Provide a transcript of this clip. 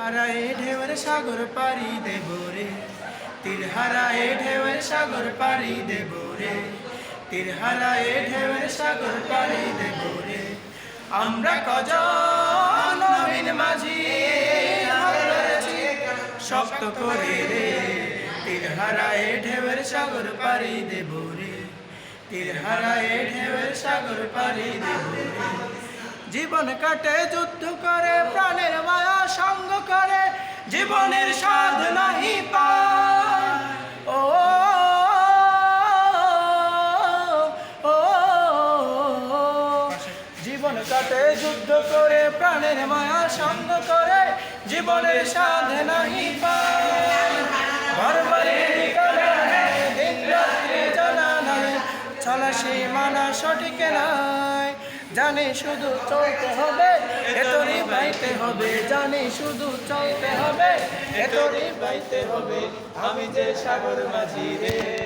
হারায়ে ঢেউয়ের সাগর পাড়ি দেব রে। তীর হারায়ে সাগর পাড়ি দেব রে। তীর হারায়ে ঢেউয়ের সাগর পাড়ি দেব রে। আমরা কজন নবীন মাঝি শক্ত করে রে। তীর হারায়ে ঢেউয়ের সাগর পাড়ি দেব রে। তীর হারায়ে ঢেউয়ের সাগর পাড়ি দেব রে। জীবন কাটে, যুদ্ধ করে করে জীবনের স্বাদ নাহি পায়। ও জীবন কাটে যুদ্ধ করে, প্রাণের মায়া সঙ্গ করে, জীবনের স্বাদ নাহি চলা সেই মানা সঠিক নাই। জানি শুধু চলতে হবে বাইতে হবে জানি শুধু চলতে হবে। এতরি বাইতে হবে আমি যে সাগর মাঝি রে।